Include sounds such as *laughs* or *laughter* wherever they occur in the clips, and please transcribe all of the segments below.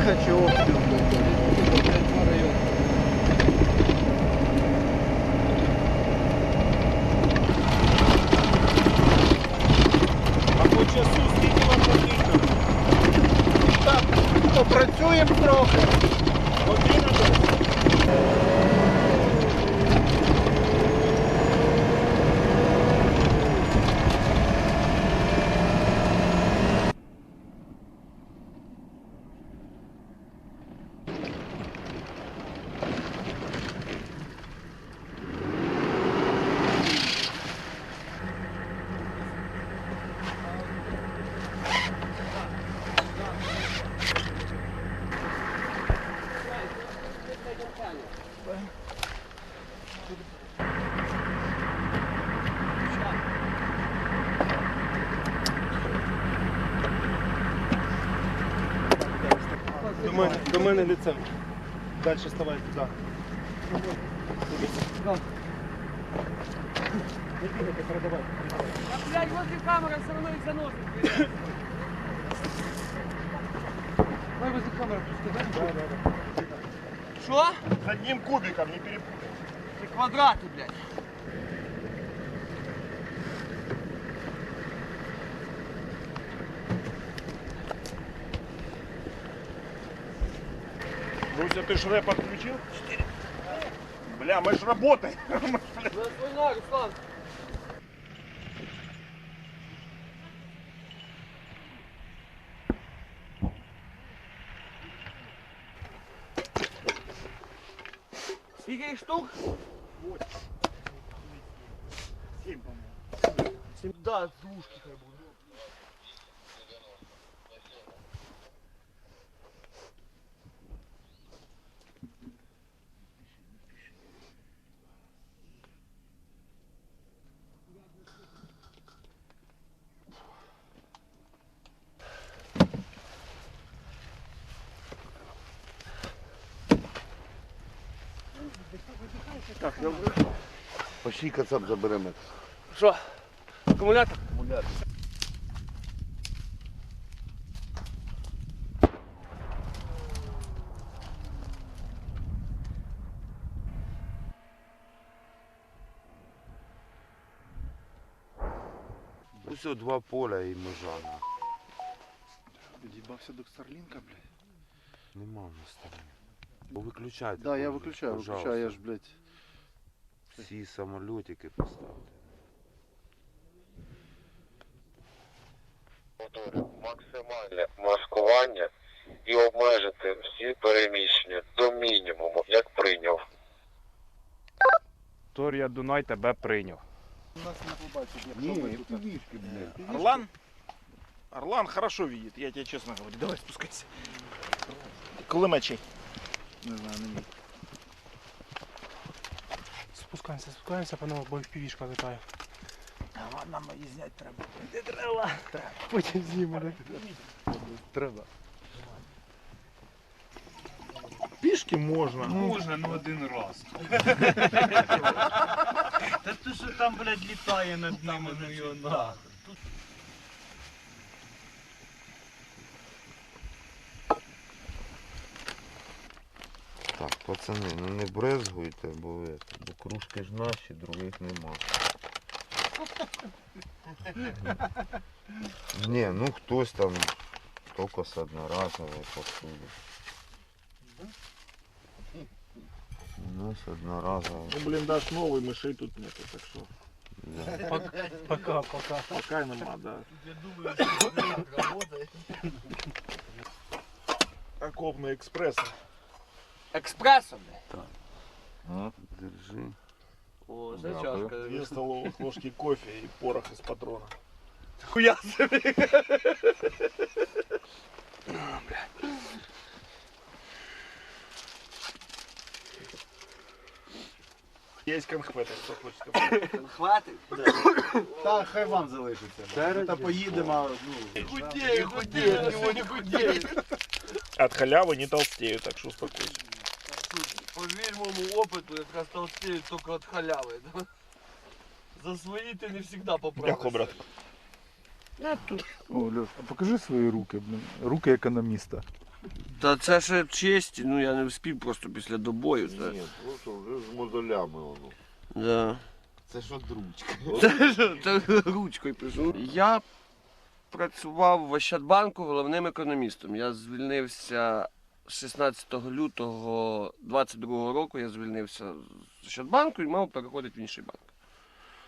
Тихо, чего? А До мене, до мене лицем. Далі ставай туди. Не бігайте, передавай. Блядь, возле камеры все равно их заносит. блядь. Давай возле камеры пускай, да? Да, да, да. Что? С одним кубиком, не перепутай. Эти квадраты, блядь. Руся, ты шреп отключил? Четыре. Бля, мы ж работаем. *laughs* Да, Руслан. Сколько их штук? Семь, по-моему. Да, двушки как бы. Так, я вже. Пошли кацап заберемо. Что? Аккумулятор? Ось о, два поля і межа. на. Дебався до Старлінка, блядь. Нема в нас. Бо виключайте. Да, я виключаю, пожалуйста. виключаю, я ж, блядь. Всі самольотики поставте. Максимальне маскування і обмежити всі переміщення до мінімуму, як прийняв. Торія Дунай тебе прийняв. Орлан? Орлан хорошо видит, я тебе честно говорю. Давай спускайся. Кулемет чей? Не знаю, не міг. Спускаємося, спускаємося, панове, бо півішка літає. А ладно, мої зняти треба. Не треба. Потім знімемо. Треба. Пішки можна. Можна, ну один раз. *laughs* Та то, що там, блядь, літає над нами, ну його нахуй. Так, пацани, ну не брезгуйте, бо, это, бо кружки ж наші, других нема. Ні, ну хтось там тільки з одноразової посуди. У нас одноразово. Ну, блиндаж новый, мышей тут нету, так что Да. Пока, пока. пока нема, да. Окопный экспресс. Экспрессом, блядь. Держи. О, Дякую. чашка. Две столовых *laughs* ложки кофе и порох из патрона. Хуя себе. Есть конхветы, кто хочет. Хватит? Так, хай вам залишиться. Та поїдемо, ну. Худею, худею, от него не худею. От халявы не толстею, так что успокойся. По моему опыту, я как раз толстею только от халявы. Да? За свои ты не всегда поправишься. Дякую, брат. О, Леш, а покажи свої руки, блін. Руки економіста. Та це ще честь, ну я не вспів просто після добою. Це. Ні, просто вже з модулями воно. Да. Це що дручка? *laughs* Це, ж- це ручкою пишу. Я працював в Ощадбанку головним економістом. Я звільнився 16 лютого 22 року. Я звільнився з Ощадбанку і мав переходити в інший банк.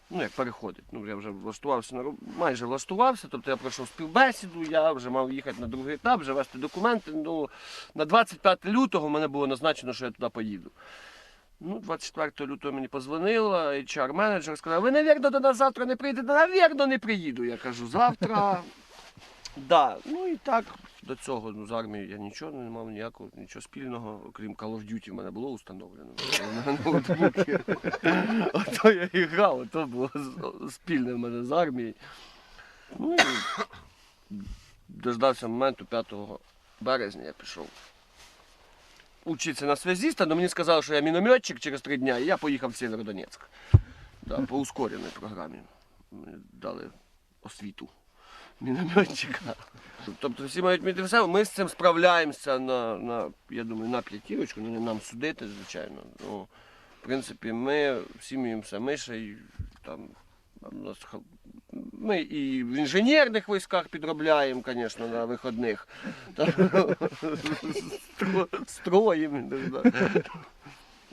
Ну, як переходить. Ну, я вже влаштувався на роб- майже влаштувався, тобто я пройшов співбесіду, я вже мав їхати на другий етап, вже вести документи. Ну, на 25 лютого мене було назначено, що я туди поїду. Ну, 24 лютого мені позвонила HR-менеджер, сказав, ви, навірно, до нас завтра не прийдете. Навірно, не приїду. Я кажу, завтра. Да. Ну і так, до цього ну, з армією я нічого не мав ніякого, нічого спільного, окрім Call of Duty в мене було установлено *laughs* на ноутбуці. Ото я і грав, ото було спільне в мене з армією. Ну і дождався моменту 5 березня я пішов учиться на связиста, но мені сказали, що я мінометчик через три дня, і я поїхав в Сєвєродонецьк. Да, по ускореній програмі. Мені дали освіту мінометчика. Тобто всі мають вміти все. Ми з цим справляємося на, на я думаю, на п'ятірочку, ну не нам судити, звичайно. Ну, в принципі, ми всі вміємося. Ми ще там. нас Ми і в інженерних військах підробляємо, звісно, на виходних. *laughs* Строїмо.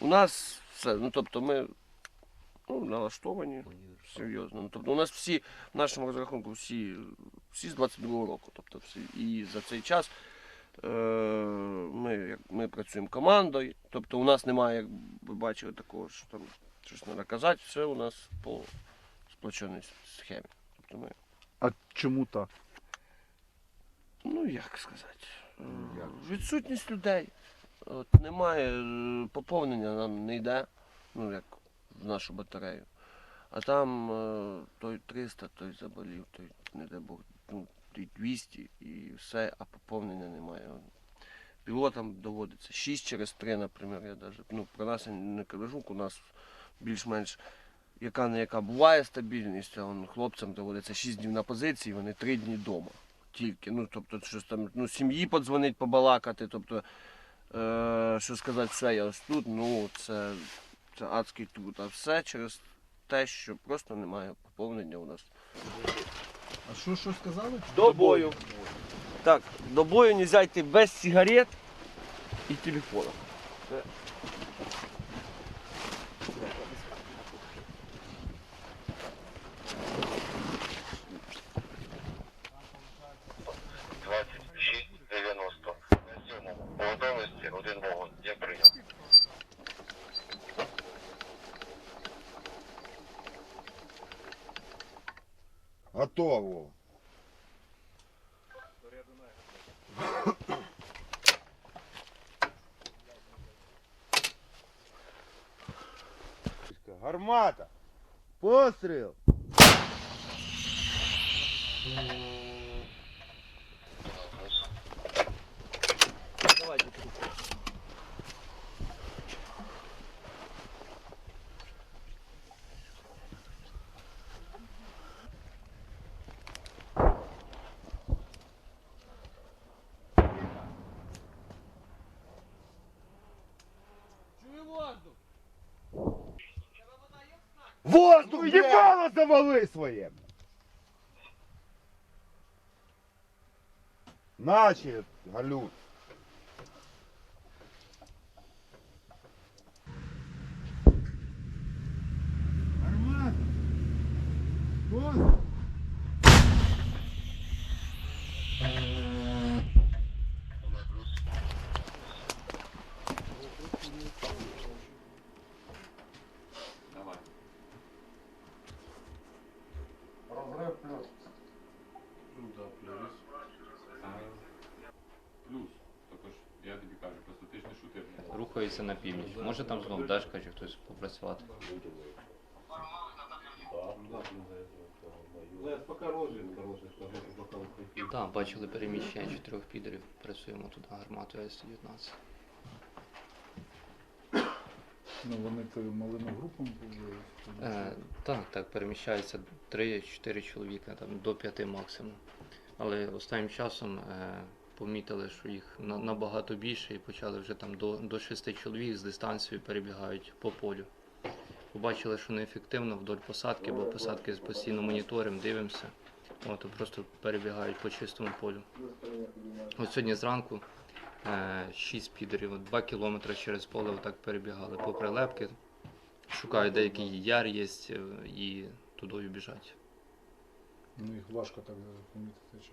У нас все. Ну, тобто ми ну, налаштовані серйозно. Ну, тобто у нас всі, в нашому розрахунку, всі, всі з 22-го року. Тобто всі, і за цей час е, ми, ми працюємо командою. Тобто у нас немає, як ви бачили, такого, що там щось треба казати, все у нас по сплоченій схемі. Тобто ми, А чому так? ну як сказати, е, відсутність людей. От, немає е, поповнення, нам не йде, ну як в нашу батарею. А там е, той 300, той заболів, той, не дай Бог, ну, той 200 і все, а поповнення немає. Пілотам доводиться 6 через 3, наприклад, я даже, ну, про нас я не кажу, у нас більш-менш яка не яка буває стабільність, а он, хлопцям доводиться 6 днів на позиції, вони 3 дні вдома. Тільки. Ну, тобто, щось там, ну, сім'ї подзвонить, побалакати, тобто, е, що сказати, все, я ось тут, ну, це, адський труд. А все через те, що просто немає поповнення у нас. А що, що сказали? До бою. Так, до бою не йти без сигарет і телефону. Двадцять шість дев'яносто. На сьомому. По готовності один вогонь. Я прийняв. Готово. Гармата. Постріл. Давайте. Воздух, ебало завали своє. Наче, Галют. Плюс, також я тобі кажу, просто ти ж не шутер. Рухається на північ. Може там знов Дашка чи хтось попрацювати. Так, бачили переміщення чотирьох підерів. Працюємо туди гарматою С-19. Ну вони тою малими групами були. Е, так, так, переміщається 3-4 чоловіка, там до 5 максимум. Але останнім часом е, помітили, що їх набагато більше і почали вже там до, до 6 чоловік з дистанцією перебігають по полю. Побачили, що неефективно вдоль посадки, бо посадки постійно моніторимо, дивимося. От, просто перебігають по чистому полю. От сьогодні зранку 6 підерів, 2 кілометри через поле отак перебігали по прилепки, шукають деякий яр є е, і туди біжать. Ну їх важко так помітити. Чи...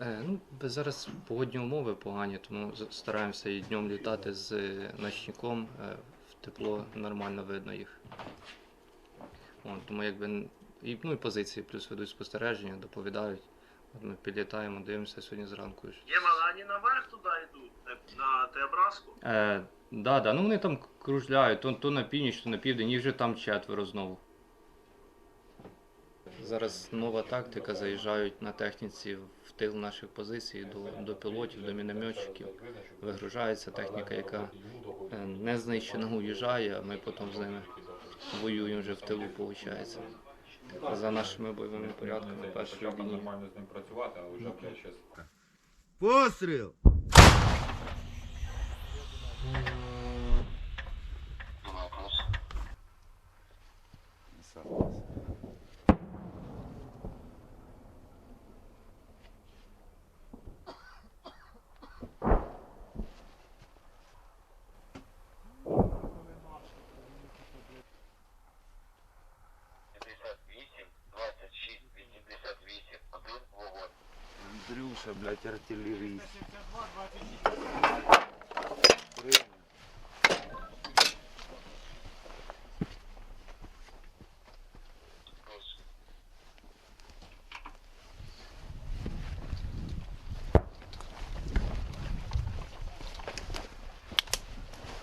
Е, ну, зараз погодні умови погані, тому стараємося і днем літати з е, ночником. е, В тепло нормально видно їх. От, тому якби і, ну, і позиції плюс ведуть спостереження, доповідають. От ми підлітаємо, дивимося сьогодні зранку. Єма, вони наверх туди йдуть, на Теобразку? Е, да, да, ну вони там кружляють, то, то на північ, то на південь, їх вже там четверо знову. Зараз нова тактика, заїжджають на техніці в тил наших позицій до, до пілотів, до мінометчиків. Вигружається техніка, яка е, не знищена уїжджає, а ми потім з ними воюємо вже в тилу, виходить. За нашими бойовими порядками першої Почав лінії. нормально з ним працювати, а вже, блядь, щас Постріл! Андрюша, блядь, артилеріст.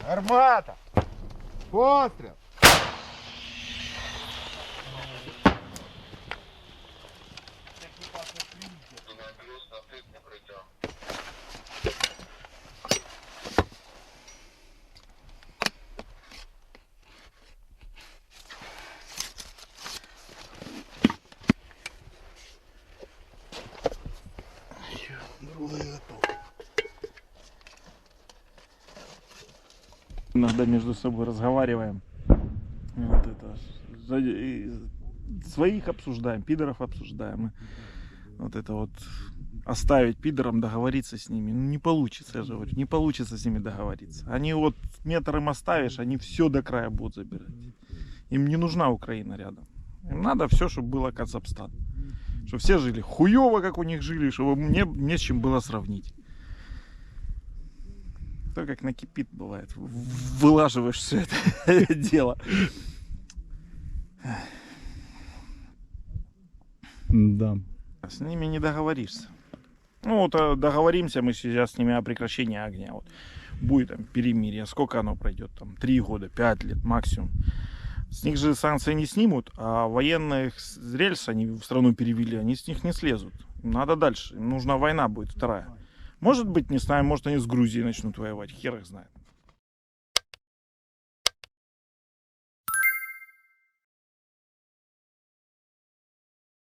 Гармата! Постріл! Иногда между собой разговариваем. Вот это. Своих обсуждаем, пидоров обсуждаем. Вот это вот оставить пидорам, договориться с ними. Ну, не получится, я же говорю, не получится с ними договориться. Они вот метр им оставишь, они все до края будут забирать. Им не нужна Украина рядом. Им надо все, чтобы было Казахстан. Чтобы все жили хуево, как у них жили, чтобы мне не с чем было сравнить. То как накипит бывает. Вылаживаешь все это *laughs* дело. Да. С ними не договоришься. Ну вот э, договоримся мы сейчас с ними о прекращении огня. Вот будет там перемирие. Сколько оно пройдет? Там три года, пять лет максимум. С них же санкции не снимут, а военных с рельс они в страну перевели, они с них не слезут. Надо дальше. Им нужна война будет вторая. Может быть, не знаю, может они с Грузией начнут воевать, хер их знает.